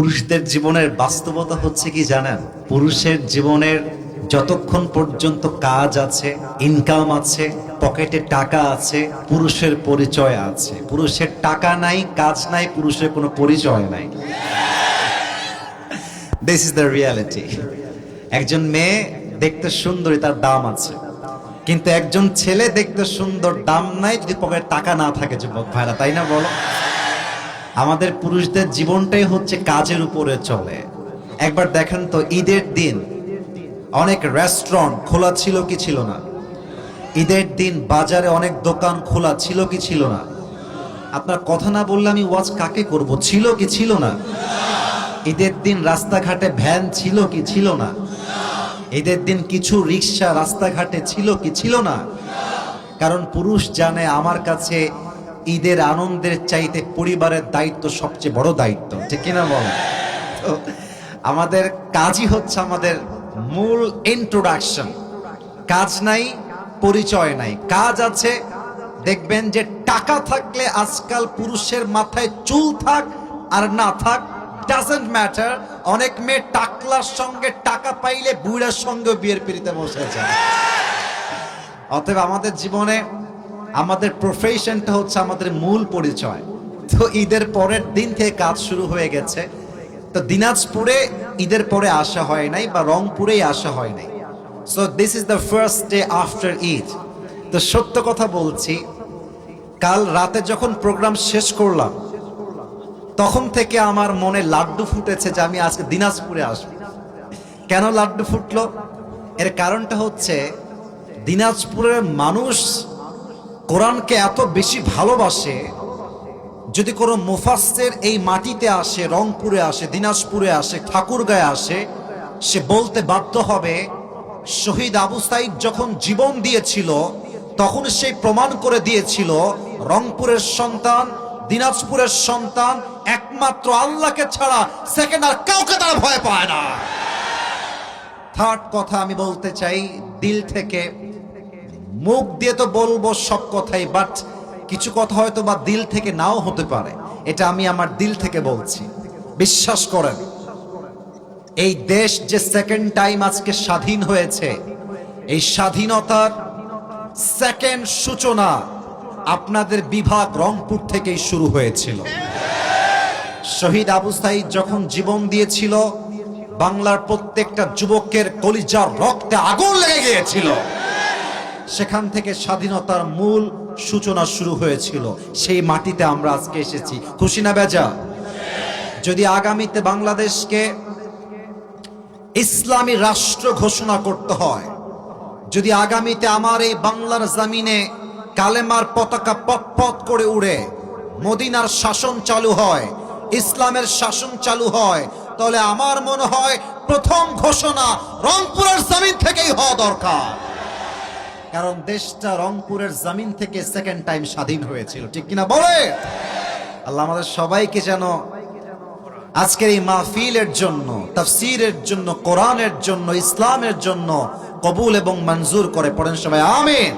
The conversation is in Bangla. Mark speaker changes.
Speaker 1: পুরুষদের জীবনের বাস্তবতা হচ্ছে কি জানেন? পুরুষের জীবনের যতক্ষণ পর্যন্ত কাজ আছে ইনকাম আছে পকেটে টাকা আছে, পুরুষের পরিচয় আছে। পুরুষের টাকা নাই, কাজ নাই, পুরুষের কোনো পরিচয় নাই। দিস ইজ দ্য রিয়ালিটি একজন মেয়ে দেখতে সুন্দরী, তার দাম আছে। কিন্তু একজন ছেলে দেখতে সুন্দর, দাম নাই, যদি পকেটে টাকা না থাকে, যুবক ভাইরা, তাই না বলো? আমাদের পুরুষদের জীবনটাই হচ্ছে কাজের উপরে চলে। একবার দেখেন তো, ঈদের দিন অনেক রেস্টুরেন্ট খোলা ছিল কি ছিল না? ঈদের দিন বাজারে অনেক দোকান খোলা ছিল কি ছিল না? আপনার কথা না বললে আমি ওয়াজ কাকে করব? ছিল কি ছিল না? ঈদের দিন রাস্তাঘাটে ভ্যান ছিল কি ছিল না? ঈদের দিন কিছু রিক্সা রাস্তাঘাটে ছিল কি ছিল না? কারণ পুরুষ জানে আমার কাছে ঈদের আনন্দের চাইতে পরিবারের দায়িত্ব সবচেয়ে বড় দায়িত্ব। ঠিক কিনা বল? আমাদের কাজই হচ্ছে আমাদের মূল ইন্ট্রোডাকশন কাজ নাই, পরিচয় নাই। কাজ আছে, দেখবেন যে টাকা থাকলে আজকাল পুরুষের মাথায় চুল থাক আর না থাক ডাজেন্ট ম্যাটার অনেক মেয়ে টাকলার সঙ্গে টাকা পাইলে বুড়ার সঙ্গে বিয়ের পিড়িতে বসে যায়। অতএব আমাদের জীবনে আমাদের প্রফেশনটা হচ্ছে আমাদের মূল পরিচয়। তো ঈদের পরের দিন থেকে কাজ শুরু হয়ে গেছে। তো দিনাজপুরে ঈদের পরে আসা হয় নাই বা রংপুরেই আসা হয় নাই। So this is the first day after Eid তো সত্য কথা বলছি, কাল রাতে যখন প্রোগ্রাম শেষ করলাম, তখন থেকে আমার মনে লাড্ডু ফুটেছে যে আমি আজকে দিনাজপুরে আসব। কেন লাড্ডু ফুটলো? এর কারণটা হচ্ছে দিনাজপুরের মানুষ কোরআনকে এত বেশি ভালোবাসে, যদি কোনো মুফাসের এই মাটিতে আসে, রংপুরে আসে, দিনাজপুরে আসে, ঠাকুরগাঁয়ে আসে, সে বলতে বাধ্য হবে, শহীদ আবু সাইদ যখন জীবন দিয়েছিল, তখন সেই প্রমাণ করে দিয়েছিল, রংপুরের সন্তান, দিনাজপুরের সন্তান একমাত্র আল্লাহকে ছাড়া সেকেন্ড আর কাউকে তারা ভয় পায় না। থার্ড কথা আমি বলতে চাই, দিল থেকে মুখ দিয়ে তো বলব সব কথাই বাট কিছু কথা হয়তো বা দিল থেকে নাও হতে পারে। এটা আমি আমার দিল থেকে বলছি। বিশ্বাস করেন, এই দেশ যে সেকেন্ড টাইম আজকে স্বাধীন হয়েছে, এই স্বাধীনতার সেকেন্ড সূচনা আপনাদের বিভাগ রংপুর থেকেই শুরু হয়েছিল। শহীদ আবু সাইদ যখন জীবন দিয়েছিল, বাংলার প্রত্যেকটা যুবকের কলিজার রক্তে আগুন লেগে গিয়েছিল। সেখান থেকে স্বাধীনতার মূল সূচনা শুরু হয়েছিল। সেই মাটিতে আমরা আজকে এসেছি। খুশি না বেজা? যদি আগামীতে বাংলাদেশকে ইসলামী রাষ্ট্র ঘোষণা করতে হয়, যদি আগামীতে আমার এই বাংলার জামিনে কালেমার পতাকা পথ করে উড়ে, মদিনার শাসন চালু হয়, ইসলামের শাসন চালু হয়, তাহলে আমার মনে হয় প্রথম ঘোষণা রংপুরের জমিন থেকেই হওয়া দরকার। কারণ দেশটা রংপুরের জামিন থেকে সেকেন্ড টাইম স্বাধীন হয়েছিল। ঠিক কিনা বলে? আল্লাহ আমাদের সবাইকে যেন আজকের এই মাহফিলের জন্য, তাফসিরের জন্য, কোরআনের জন্য, ইসলামের জন্য কবুল এবং মঞ্জুর করে পড়েন সবাই। আমিন।